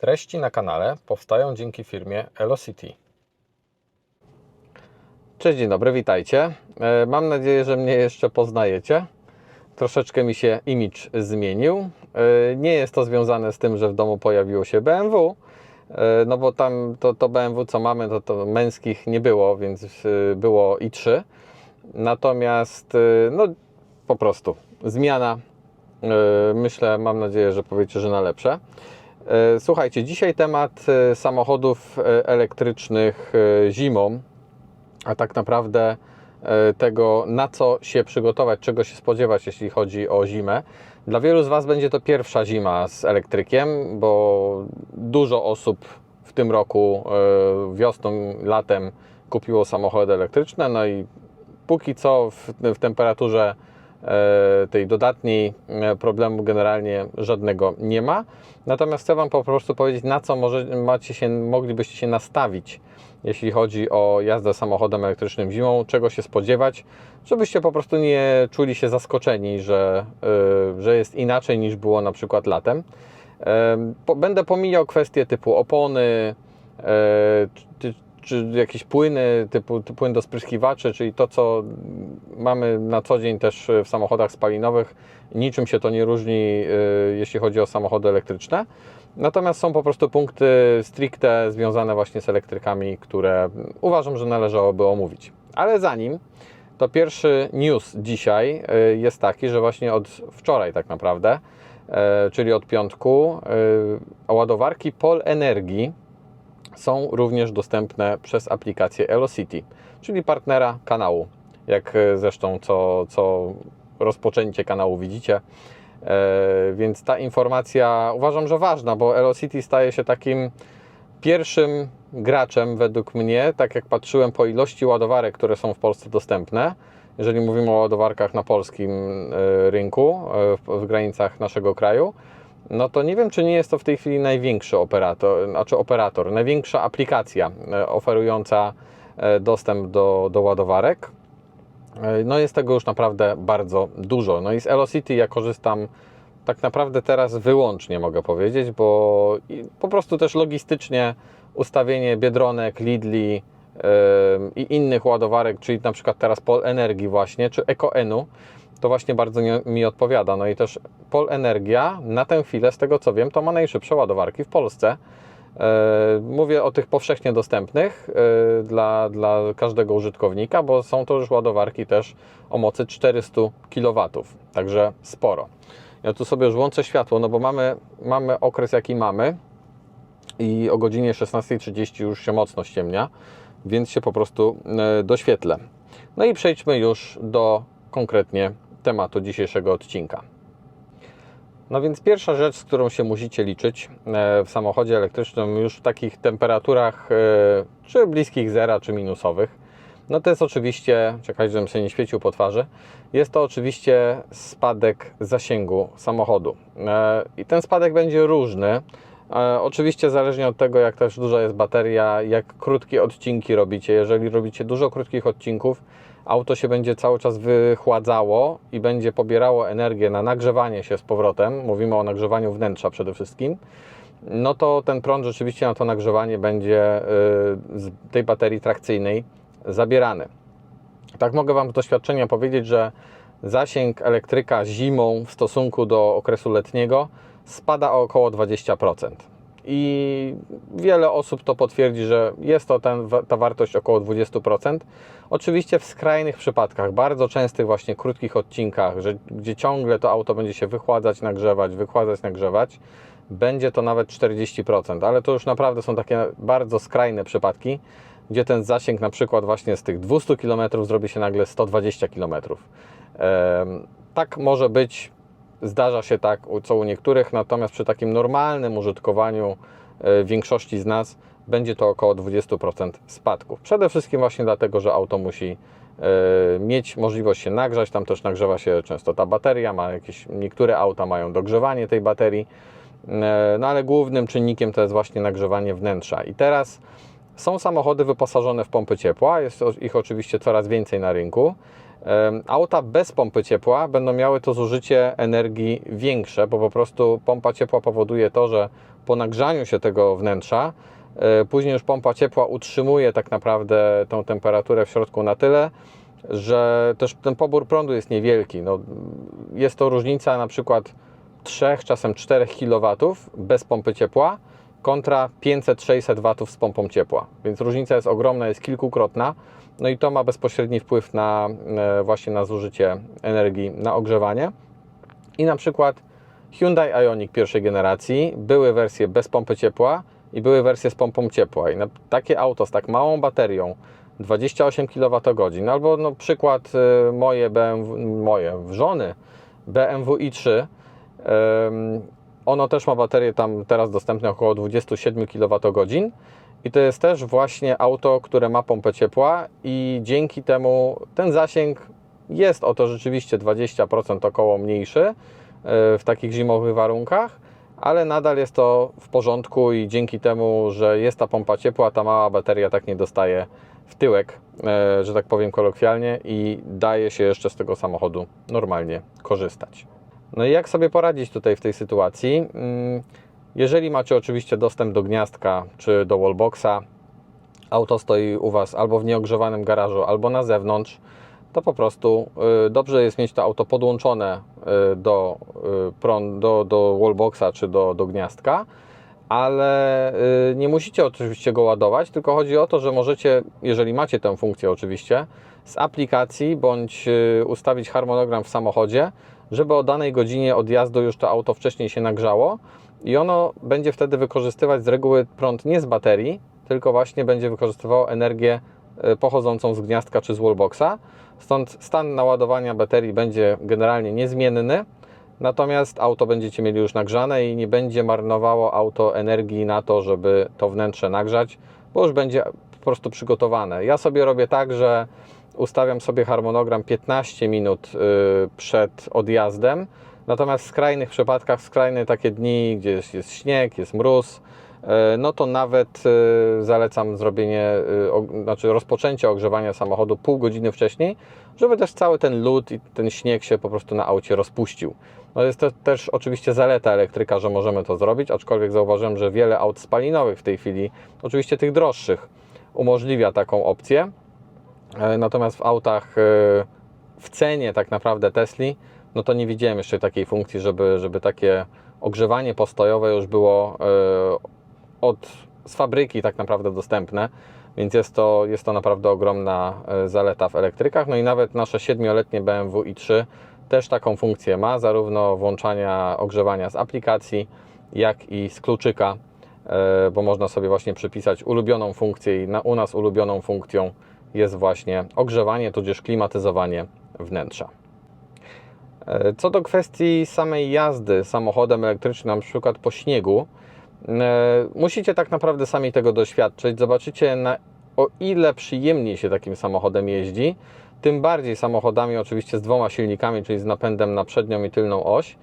Treści na kanale powstają dzięki firmie Elocity. Cześć, dzień dobry, witajcie. E, Mam nadzieję, że mnie jeszcze poznajecie. Troszeczkę mi się image zmienił. E, Nie jest to związane z tym, że w domu pojawiło się BMW, e, no bo tam to, to BMW, co mamy, to, to męskich nie było, więc było i3. Natomiast, e, no po prostu zmiana. Myślę, mam nadzieję, że powiecie, że na lepsze. E, Słuchajcie, dzisiaj temat e, samochodów e, elektrycznych zimą, a tak naprawdę tego, na co się przygotować, czego się spodziewać, jeśli chodzi o zimę. Dla wielu z Was będzie to pierwsza zima z elektrykiem, bo dużo osób w tym roku wiosną, latem kupiło samochody elektryczne, no i póki co w, w temperaturze tej dodatniej e, problemu generalnie żadnego nie ma. Natomiast chcę Wam po prostu powiedzieć, na co może, macie się, moglibyście się nastawić, jeśli chodzi o jazdę samochodem elektrycznym zimą, czego się spodziewać, żebyście po prostu nie czuli się zaskoczeni, że, e, że jest inaczej niż było na przykład latem. E, Będę pomijał kwestie typu opony, e, czy, jakieś płyny, typu, płyn do spryskiwaczy, czyli to, co mamy na co dzień też w samochodach spalinowych. Niczym się to nie różni, y, jeśli chodzi o samochody elektryczne. Natomiast są po prostu punkty stricte związane właśnie z elektrykami, które uważam, że należałoby omówić. Ale zanim, to pierwszy news dzisiaj y, jest taki, że właśnie od wczoraj tak naprawdę, czyli od piątku, ładowarki Pol Energii są również dostępne przez aplikację Elocity, czyli partnera kanału. Jak e, zresztą co, co rozpoczęcie kanału widzicie. E, więc ta informacja uważam, że ważna, bo Elocity staje się takim pierwszym graczem według mnie, tak jak patrzyłem po ilości ładowarek, które są w Polsce dostępne. Jeżeli mówimy o ładowarkach na polskim e, rynku, w granicach naszego kraju, no to nie wiem, czy nie jest to w tej chwili największy operator, znaczy operator, największa aplikacja e, oferująca e, dostęp do, do ładowarek. E, No jest tego już naprawdę bardzo dużo. No i z Elocity ja korzystam tak naprawdę teraz wyłącznie, mogę powiedzieć, bo po prostu też logistycznie ustawienie Biedronek, Lidli i innych ładowarek, czyli na przykład teraz Pol Energii właśnie, czy EcoEnu, to właśnie bardzo nie, mi odpowiada. No i też Pol Energia na tę chwilę, z tego co wiem, to ma najszybsze ładowarki w Polsce. E, Mówię o tych powszechnie dostępnych e, dla, dla każdego użytkownika, bo są to już ładowarki też o mocy 400 kW, także sporo. Ja tu sobie już włączę światło, no bo mamy, mamy okres jaki mamy i o godzinie 16.30 już się mocno ściemnia, więc się po prostu e, doświetlę. No i przejdźmy już do konkretnie tematu dzisiejszego odcinka. No więc pierwsza rzecz, z którą się musicie liczyć e, w samochodzie elektrycznym już w takich temperaturach e, czy bliskich zera, czy minusowych, no to jest oczywiście, czekajcie, żebym sobie nie świecił po twarzy, jest to oczywiście spadek zasięgu samochodu. E, I ten spadek będzie różny. Oczywiście zależnie od tego, jak też duża jest bateria, jak krótkie odcinki robicie. Jeżeli robicie dużo krótkich odcinków, auto się będzie cały czas wychładzało i będzie pobierało energię na nagrzewanie się z powrotem. Mówimy o nagrzewaniu wnętrza przede wszystkim. No to ten prąd rzeczywiście na to nagrzewanie będzie y, z tej baterii trakcyjnej zabierany. Tak mogę Wam z doświadczenia powiedzieć, że zasięg elektryka zimą w stosunku do okresu letniego spada o około 20%. I wiele osób to potwierdzi, że jest to ten, ta wartość około 20%. Oczywiście w skrajnych przypadkach, bardzo częstych właśnie krótkich odcinkach, że, gdzie ciągle to auto będzie się wychładzać, nagrzewać, wychładzać, nagrzewać, będzie to nawet 40%, ale to już naprawdę są takie bardzo skrajne przypadki, gdzie ten zasięg na przykład właśnie z tych 200 km zrobi się nagle 120 km. Tak może być, zdarza się tak, co u niektórych, natomiast przy takim normalnym użytkowaniu e, większości z nas będzie to około 20% spadków. Przede wszystkim właśnie dlatego, że auto musi e, mieć możliwość się nagrzać, tam też nagrzewa się często ta bateria, ma jakieś, niektóre auta mają dogrzewanie tej baterii, E, no ale głównym czynnikiem to jest właśnie nagrzewanie wnętrza. I teraz są samochody wyposażone w pompy ciepła, jest ich oczywiście coraz więcej na rynku. Auta bez pompy ciepła będą miały to zużycie energii większe, bo po prostu pompa ciepła powoduje to, że po nagrzaniu się tego wnętrza, e, później już pompa ciepła utrzymuje tak naprawdę tą temperaturę w środku na tyle, że też ten pobór prądu jest niewielki. No, jest to różnica na przykład 3, czasem 4 kW bez pompy ciepła kontra 500-600 W z pompą ciepła. Więc różnica jest ogromna, jest kilkukrotna. No i to ma bezpośredni wpływ na e, właśnie na zużycie energii na ogrzewanie. I na przykład Hyundai Ioniq pierwszej generacji były wersje bez pompy ciepła i były wersje z pompą ciepła. I na takie auto z tak małą baterią 28 kWh, albo no przykład y, moje BMW, moje żony BMW i3, ym, ono też ma baterię tam teraz dostępne około 27 kWh i to jest też właśnie auto, które ma pompę ciepła i dzięki temu ten zasięg jest o to rzeczywiście 20% około mniejszy y, w takich zimowych warunkach, ale nadal jest to w porządku i dzięki temu, że jest ta pompa ciepła, ta mała bateria tak nie dostaje w tyłek, e, że tak powiem kolokwialnie i daje się jeszcze z tego samochodu normalnie korzystać. No i jak sobie poradzić tutaj w tej sytuacji? Jeżeli macie oczywiście dostęp do gniazdka czy do wallboxa, auto stoi u Was albo w nieogrzewanym garażu, albo na zewnątrz, to po prostu y, dobrze jest mieć to auto podłączone y, do, y, do, do wallboxa czy do, do gniazdka, ale nie musicie oczywiście go ładować, tylko chodzi o to, że możecie, jeżeli macie tę funkcję oczywiście, z aplikacji bądź ustawić harmonogram w samochodzie, żeby o danej godzinie odjazdu już to auto wcześniej się nagrzało i ono będzie wtedy wykorzystywać z reguły prąd nie z baterii, tylko właśnie będzie wykorzystywało energię y, pochodzącą z gniazdka czy z wallboxa. Stąd stan naładowania baterii będzie generalnie niezmienny, natomiast auto będziecie mieli już nagrzane i nie będzie marnowało auto energii na to, żeby to wnętrze nagrzać, bo już będzie po prostu przygotowane. Ja sobie robię tak, że ustawiam sobie harmonogram 15 minut y, przed odjazdem, natomiast w skrajnych przypadkach, w skrajne takie dni, gdzie jest, jest śnieg, jest mróz, y, no to nawet y, zalecam zrobienie, og- znaczy rozpoczęcie ogrzewania samochodu pół godziny wcześniej, żeby też cały ten lód i ten śnieg się po prostu na aucie rozpuścił. No jest to też oczywiście zaleta elektryka, że możemy to zrobić, aczkolwiek zauważyłem, że wiele aut spalinowych w tej chwili, oczywiście tych droższych, umożliwia taką opcję. E, Natomiast w autach e, w cenie tak naprawdę Tesli, no to nie widziałem jeszcze takiej funkcji, żeby, żeby takie ogrzewanie postojowe już było e, od, z fabryki tak naprawdę dostępne, więc jest to, jest to naprawdę ogromna e, zaleta w elektrykach. No i nawet nasze 7-letnie BMW i3 też taką funkcję ma, zarówno włączania ogrzewania z aplikacji, jak i z kluczyka, e, bo można sobie właśnie przypisać ulubioną funkcję i na, u nas ulubioną funkcją jest właśnie ogrzewanie tudzież klimatyzowanie wnętrza. E, Co do kwestii samej jazdy samochodem elektrycznym, na przykład po śniegu, e, musicie tak naprawdę sami tego doświadczyć. Zobaczycie, na, o ile przyjemniej się takim samochodem jeździ, tym bardziej samochodami oczywiście z dwoma silnikami, czyli z napędem na przednią i tylną oś,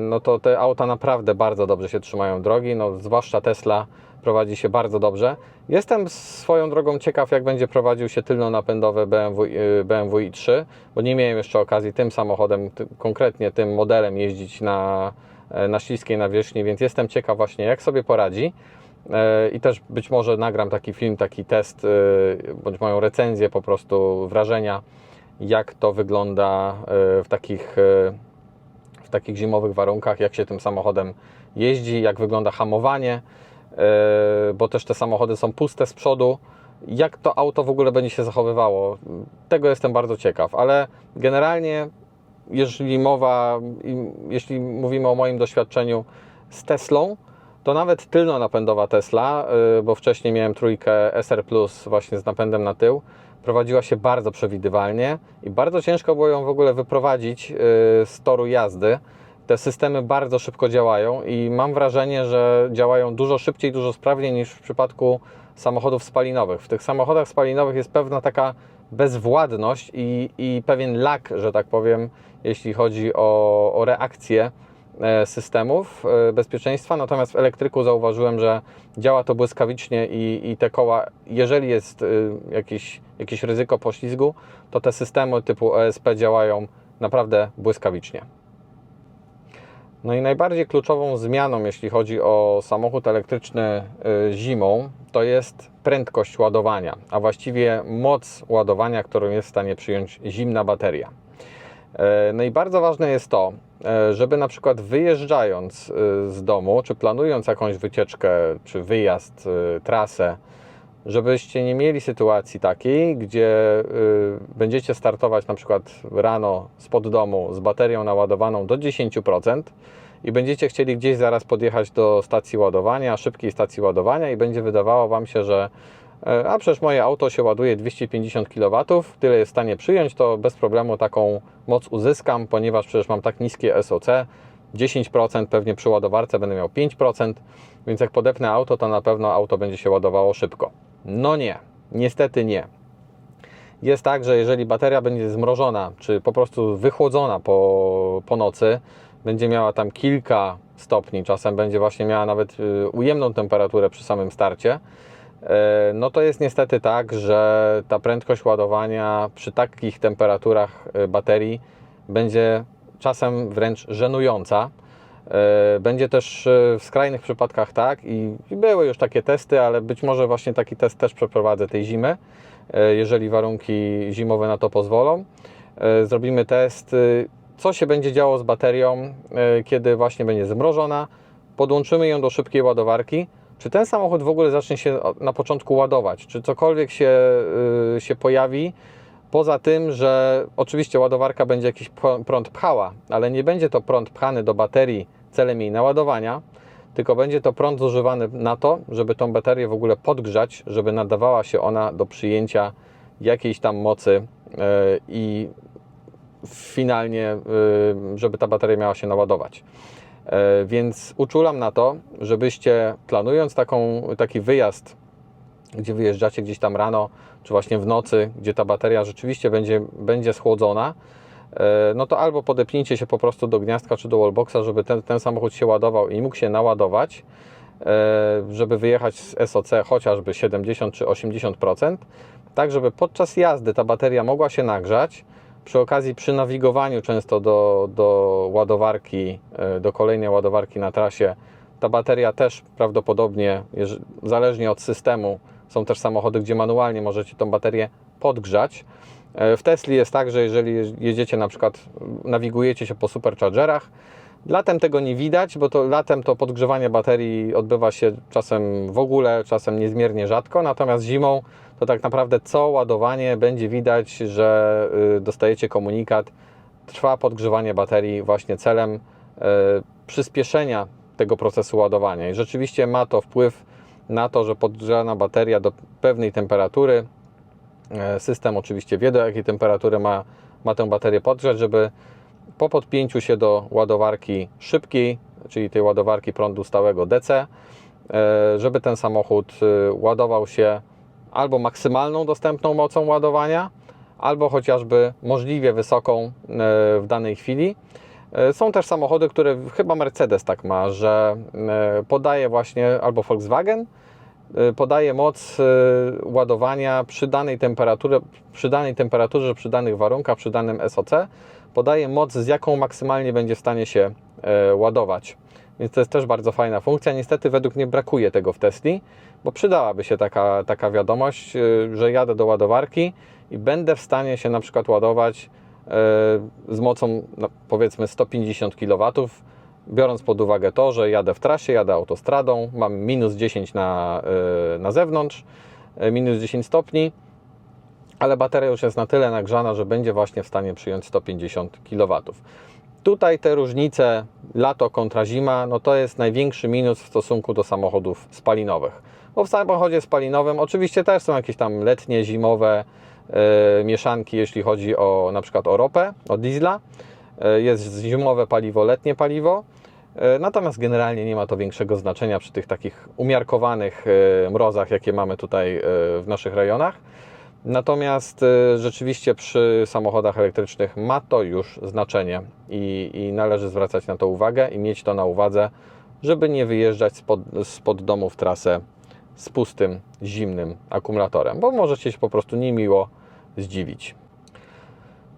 no to te auta naprawdę bardzo dobrze się trzymają drogi, no zwłaszcza Tesla prowadzi się bardzo dobrze. Jestem swoją drogą ciekaw, jak będzie prowadził się tylno-napędowe BMW, y, BMW i3, bo nie miałem jeszcze okazji tym samochodem, konkretnie tym modelem jeździć na, e, na śliskiej nawierzchni, więc jestem ciekaw właśnie, jak sobie poradzi. E, I też być może nagram taki film, taki test, bądź moją recenzję, po prostu wrażenia, jak to wygląda w takich, w takich zimowych warunkach, jak się tym samochodem jeździ, jak wygląda hamowanie, y, bo też te samochody są puste z przodu. Jak to auto w ogóle będzie się zachowywało? Tego jestem bardzo ciekaw, ale generalnie, jeżeli mowa, jeśli mówimy o moim doświadczeniu z Teslą, to nawet tylno-napędowa Tesla, y, bo wcześniej miałem trójkę SR Plus właśnie z napędem na tył, prowadziła się bardzo przewidywalnie i bardzo ciężko było ją w ogóle wyprowadzić y, z toru jazdy. Te systemy bardzo szybko działają i mam wrażenie, że działają dużo szybciej, dużo sprawniej niż w przypadku samochodów spalinowych. W tych samochodach spalinowych jest pewna taka bezwładność i, i pewien lak, że tak powiem, jeśli chodzi o, o reakcję systemów e, bezpieczeństwa, natomiast w elektryku zauważyłem, że działa to błyskawicznie i, i te koła, jeżeli jest e, jakieś, jakieś ryzyko poślizgu, to te systemy typu ESP działają naprawdę błyskawicznie. No i najbardziej kluczową zmianą, jeśli chodzi o samochód elektryczny zimą, to jest prędkość ładowania, a właściwie moc ładowania, którą jest w stanie przyjąć zimna bateria. E, No i bardzo ważne jest to, e, żeby na przykład wyjeżdżając y, z domu, czy planując jakąś wycieczkę, czy wyjazd, trasę, żebyście nie mieli sytuacji takiej, gdzie będziecie startować na przykład rano spod domu z baterią naładowaną do 10% i będziecie chcieli gdzieś zaraz podjechać do stacji ładowania, szybkiej stacji ładowania i będzie wydawało Wam się, że e, a przecież moje auto się ładuje 250 kW, tyle jest w stanie przyjąć, to bez problemu taką moc uzyskam, ponieważ przecież mam tak niskie SOC, 10%, pewnie przy ładowarce będę miał 5%, więc jak podepnę auto, to na pewno auto będzie się ładowało szybko. No nie, niestety nie. Jest tak, że jeżeli bateria będzie zmrożona, czy po prostu wychłodzona po, po nocy, będzie miała tam kilka stopni, czasem będzie właśnie miała nawet y, ujemną temperaturę przy samym starcie, e, no to jest niestety tak, że ta prędkość ładowania przy takich temperaturach y, baterii będzie czasem wręcz żenująca. E, Będzie też e, w skrajnych przypadkach tak i, były już takie testy, ale być może właśnie taki test też przeprowadzę tej zimy, e, jeżeli warunki zimowe na to pozwolą. E, Zrobimy test, e, co się będzie działo z baterią, e, kiedy właśnie będzie zmrożona. Podłączymy ją do szybkiej ładowarki. Czy ten samochód w ogóle zacznie się na początku ładować? Czy cokolwiek się, e, się pojawi? Poza tym, że oczywiście ładowarka będzie jakiś pr- prąd pchała, ale nie będzie to prąd pchany do baterii celem jej naładowania, tylko będzie to prąd zużywany na to, żeby tą baterię w ogóle podgrzać, żeby nadawała się ona do przyjęcia jakiejś tam mocy e, i finalnie, e, żeby ta bateria miała się naładować. E, Więc uczulam na to, żebyście planując taką, taki wyjazd gdzie wyjeżdżacie gdzieś tam rano, czy właśnie w nocy, gdzie ta bateria rzeczywiście będzie, będzie schłodzona, e, no to albo podepnijcie się po prostu do gniazdka czy do wallboxa, żeby ten, ten samochód się ładował i mógł się naładować, e, żeby wyjechać z SOC chociażby 70 czy 80%, tak żeby podczas jazdy ta bateria mogła się nagrzać. Przy okazji, przy nawigowaniu często do, do ładowarki, e, do kolejnej ładowarki na trasie, ta bateria też prawdopodobnie, zależnie od systemu, są też samochody, gdzie manualnie możecie tą baterię podgrzać. E, W Tesli jest tak, że jeżeli jedziecie na przykład, nawigujecie się po superchargerach, latem tego nie widać, bo to latem to podgrzewanie baterii odbywa się czasem w ogóle, czasem niezmiernie rzadko, natomiast zimą to tak naprawdę co ładowanie będzie widać, że y, dostajecie komunikat, trwa podgrzewanie baterii właśnie celem y, przyspieszenia tego procesu ładowania. I rzeczywiście ma to wpływ na to, że podgrzana bateria do pewnej temperatury, e, system oczywiście wie do jakiej temperatury ma, ma tę baterię podgrzać, żeby po podpięciu się do ładowarki szybkiej, czyli tej ładowarki prądu stałego DC, żeby ten samochód ładował się albo maksymalną dostępną mocą ładowania, albo chociażby możliwie wysoką e, w danej chwili. E, Są też samochody, które chyba Mercedes tak ma, że e, podaje właśnie albo Volkswagen podaje moc ładowania przy danej temperaturze, przy danej temperaturze, przy danych warunkach, przy danym SOC, podaje moc, z jaką maksymalnie będzie w stanie się ładować. Więc to jest też bardzo fajna funkcja. Niestety według mnie brakuje tego w Tesli, bo przydałaby się taka, taka wiadomość, e, że jadę do ładowarki i będę w stanie się na przykład ładować e, z mocą no, powiedzmy 150 kW, biorąc pod uwagę to, że jadę w trasie, jadę autostradą, mam minus 10 na, e, na zewnątrz, minus 10 stopni, ale bateria już jest na tyle nagrzana, że będzie właśnie w stanie przyjąć 150 kW. Tutaj te różnice lato kontra zima, no to jest największy minus w stosunku do samochodów spalinowych. Bo w samochodzie spalinowym oczywiście też są jakieś tam letnie, zimowe e, mieszanki, jeśli chodzi o na przykład o ropę, o diesla. E, jest zimowe paliwo, letnie paliwo. E, Natomiast generalnie nie ma to większego znaczenia przy tych takich umiarkowanych e, mrozach, jakie mamy tutaj e, w naszych rejonach. Natomiast rzeczywiście przy samochodach elektrycznych ma to już znaczenie i, i należy zwracać na to uwagę i mieć to na uwadze, żeby nie wyjeżdżać spod, spod domu w trasę z pustym, zimnym akumulatorem, bo możecie się po prostu niemiło zdziwić.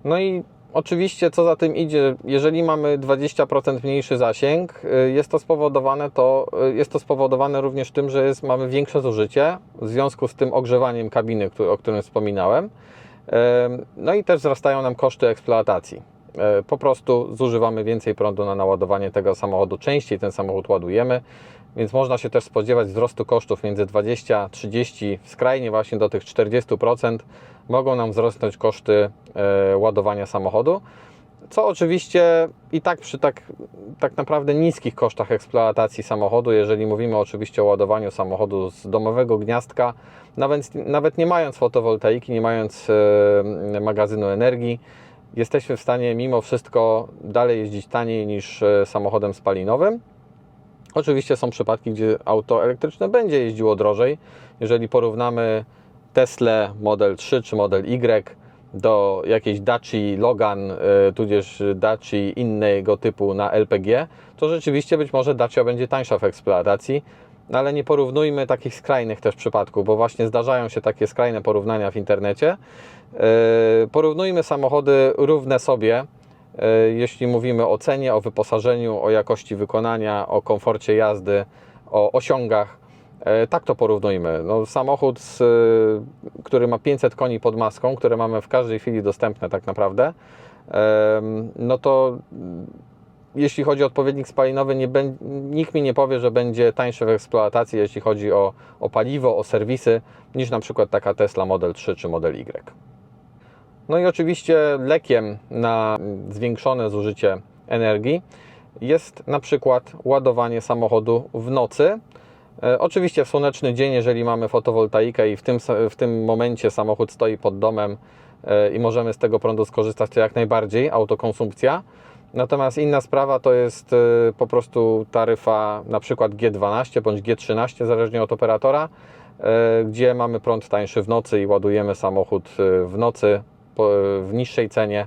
No i oczywiście, co za tym idzie, jeżeli mamy 20% mniejszy zasięg, y, jest to spowodowane, to, y, jest to spowodowane również tym, że jest, mamy większe zużycie w związku z tym ogrzewaniem kabiny, o którym wspominałem. No i też wzrastają nam koszty eksploatacji. Y, Po prostu zużywamy więcej prądu na naładowanie tego samochodu, częściej ten samochód ładujemy, więc można się też spodziewać wzrostu kosztów między 20, 30, skrajnie właśnie do tych 40% mogą nam wzrosnąć koszty e, ładowania samochodu, co oczywiście i tak przy tak, tak naprawdę niskich kosztach eksploatacji samochodu, jeżeli mówimy oczywiście o ładowaniu samochodu z domowego gniazdka, nawet, nawet nie mając fotowoltaiki, nie mając e, magazynu energii, jesteśmy w stanie mimo wszystko dalej jeździć taniej niż e, samochodem spalinowym. Oczywiście są przypadki, gdzie auto elektryczne będzie jeździło drożej. Jeżeli porównamy Tesla Model 3 czy Model Y do jakiejś Daci Logan, y, tudzież Daci innego typu na LPG, to rzeczywiście być może Dacia będzie tańsza w eksploatacji, ale nie porównujmy takich skrajnych też przypadków, bo właśnie zdarzają się takie skrajne porównania w internecie. Y, Porównujmy samochody równe sobie, jeśli mówimy o cenie, o wyposażeniu, o jakości wykonania, o komforcie jazdy, o osiągach. E, Tak to porównujmy. No, samochód, z, e, który ma 500 koni pod maską, które mamy w każdej chwili dostępne tak naprawdę, no to mm, jeśli chodzi o odpowiednik spalinowy, nie nikt mi nie powie, że będzie tańszy w eksploatacji, jeśli chodzi o, o paliwo, o serwisy, niż na przykład taka Tesla Model 3 czy Model Y. No i oczywiście lekiem na zwiększone zużycie energii jest na przykład ładowanie samochodu w nocy. E, Oczywiście w słoneczny dzień, jeżeli mamy fotowoltaikę i w tym, w tym momencie samochód stoi pod domem e, i możemy z tego prądu skorzystać, to jak najbardziej autokonsumpcja. Natomiast inna sprawa to jest e, po prostu taryfa na przykład G12 bądź G13, zależnie od operatora, gdzie mamy prąd tańszy w nocy i ładujemy samochód w nocy w niższej cenie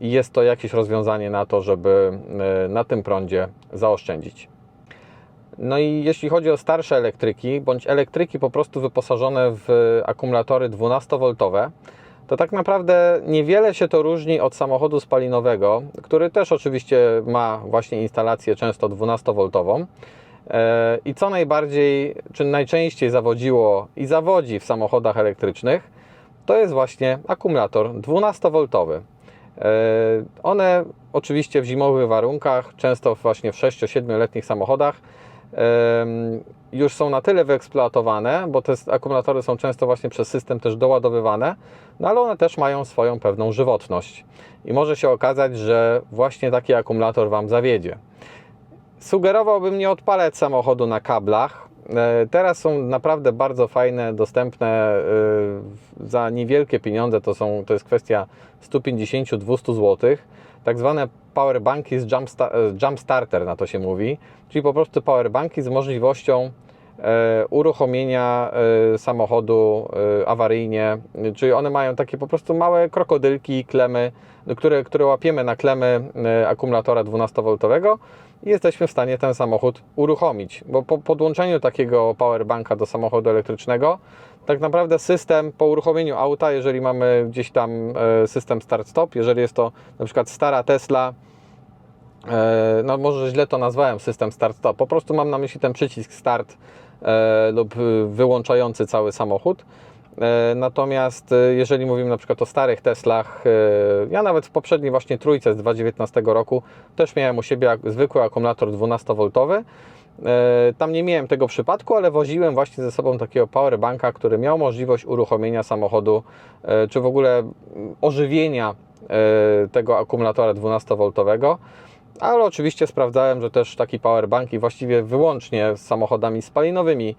i jest to jakieś rozwiązanie na to, żeby e, na tym prądzie zaoszczędzić. No i jeśli chodzi o starsze elektryki, bądź elektryki po prostu wyposażone w akumulatory 12V, to tak naprawdę niewiele się to różni od samochodu spalinowego, który też oczywiście ma właśnie instalację często 12V. E, I co najbardziej, czy najczęściej zawodziło i zawodzi w samochodach elektrycznych, to jest właśnie akumulator 12V. E, One oczywiście w zimowych warunkach, często właśnie w 6-7-letnich samochodach, em, już są na tyle wyeksploatowane, bo te akumulatory są często właśnie przez system też doładowywane, no ale one też mają swoją pewną żywotność. I może się okazać, że właśnie taki akumulator Wam zawiedzie. Sugerowałbym nie odpalać samochodu na kablach. E, Teraz są naprawdę bardzo fajne, dostępne e, za niewielkie pieniądze. To, są, to jest kwestia 150-200 zł. Tak zwane powerbanki z jump, e, starter, na to się mówi. Czyli po prostu powerbanki z możliwością uruchomienia samochodu awaryjnie. Czyli one mają takie po prostu małe krokodylki, klemy, które, które łapiemy na klemy akumulatora 12V i jesteśmy w stanie ten samochód uruchomić. Bo po podłączeniu takiego powerbanka do samochodu elektrycznego, tak naprawdę system po uruchomieniu auta, jeżeli mamy gdzieś tam e, system start-stop, jeżeli jest to na przykład stara Tesla, e, no może źle to nazwałem system start-stop, po prostu mam na myśli ten przycisk start e, lub wyłączający cały samochód. E, Natomiast e, jeżeli mówimy na przykład o starych Teslach, e, ja nawet w poprzedniej właśnie trójce z 2019 roku też miałem u siebie zwykły akumulator 12V. E, Tam nie miałem tego przypadku, ale woziłem właśnie ze sobą takiego powerbanka, który miał możliwość uruchomienia samochodu, czy w ogóle ożywienia tego akumulatora 12V. Ale oczywiście sprawdzałem, że też taki powerbank i właściwie wyłącznie z samochodami spalinowymi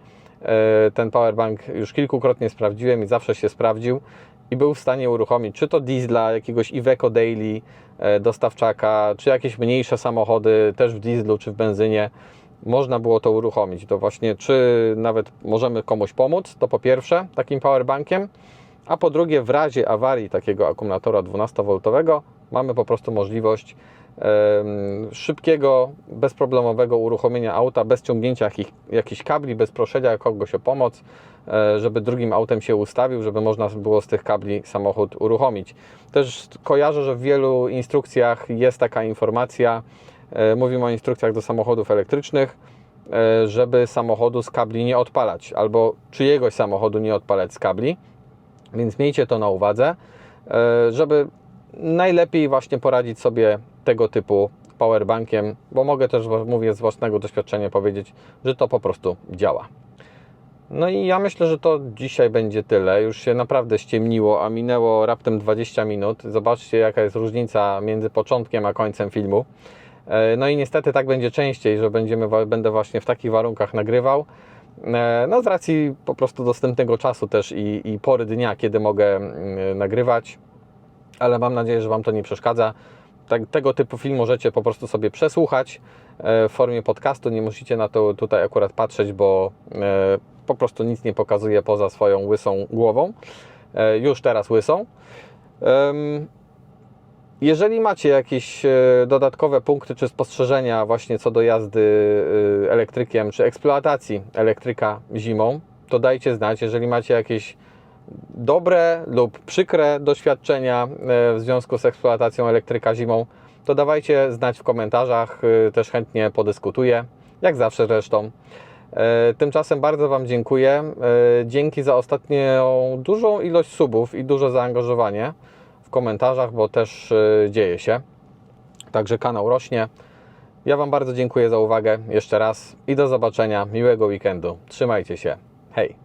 ten powerbank już kilkukrotnie sprawdziłem i zawsze się sprawdził i był w stanie uruchomić czy to diesla, jakiegoś Iveco Daily e, dostawczaka, czy jakieś mniejsze samochody też w dieslu czy w benzynie można było to uruchomić. To właśnie czy nawet możemy komuś pomóc, to po pierwsze takim powerbankiem, a po drugie w razie awarii takiego akumulatora 12V mamy po prostu możliwość szybkiego, bezproblemowego uruchomienia auta bez ciągnięcia jakich, jakichś kabli, bez proszenia kogoś o pomoc, e, żeby drugim autem się ustawił, żeby można było z tych kabli samochód uruchomić. Też kojarzę, że w wielu instrukcjach jest taka informacja, e, mówimy o instrukcjach do samochodów elektrycznych, e, żeby samochodu z kabli nie odpalać, albo czyjegoś samochodu nie odpalać z kabli, więc miejcie to na uwadze, żeby najlepiej właśnie poradzić sobie tego typu powerbankiem, bo mogę też, mówię z własnego doświadczenia powiedzieć, że to po prostu działa. No i ja myślę, że to dzisiaj będzie tyle. Już się naprawdę ściemniło, a minęło raptem 20 minut. Zobaczcie, jaka jest różnica między początkiem a końcem filmu. E, No i niestety tak będzie częściej, że będziemy, będę właśnie w takich warunkach nagrywał. E, No z racji po prostu dostępnego czasu też i, i pory dnia, kiedy mogę mm, nagrywać, ale mam nadzieję, że Wam to nie przeszkadza. Tak, tego typu film możecie po prostu sobie przesłuchać e, w formie podcastu. Nie musicie na to tutaj akurat patrzeć, bo e, po prostu nic nie pokazuje poza swoją łysą głową. E, Już teraz łysą. Jeżeli macie jakieś dodatkowe punkty czy spostrzeżenia właśnie co do jazdy elektrykiem czy eksploatacji elektryka zimą, to dajcie znać. Jeżeli macie jakieś dobre lub przykre doświadczenia e, w związku z eksploatacją elektryka zimą, to dawajcie znać w komentarzach, e, też chętnie podyskutuję, jak zawsze zresztą. E, Tymczasem bardzo Wam dziękuję. Dzięki za ostatnią dużą ilość subów i duże zaangażowanie w komentarzach, bo też dzieje się. Także kanał rośnie. Ja Wam bardzo dziękuję za uwagę jeszcze raz i do zobaczenia. Miłego weekendu. Trzymajcie się. Hej!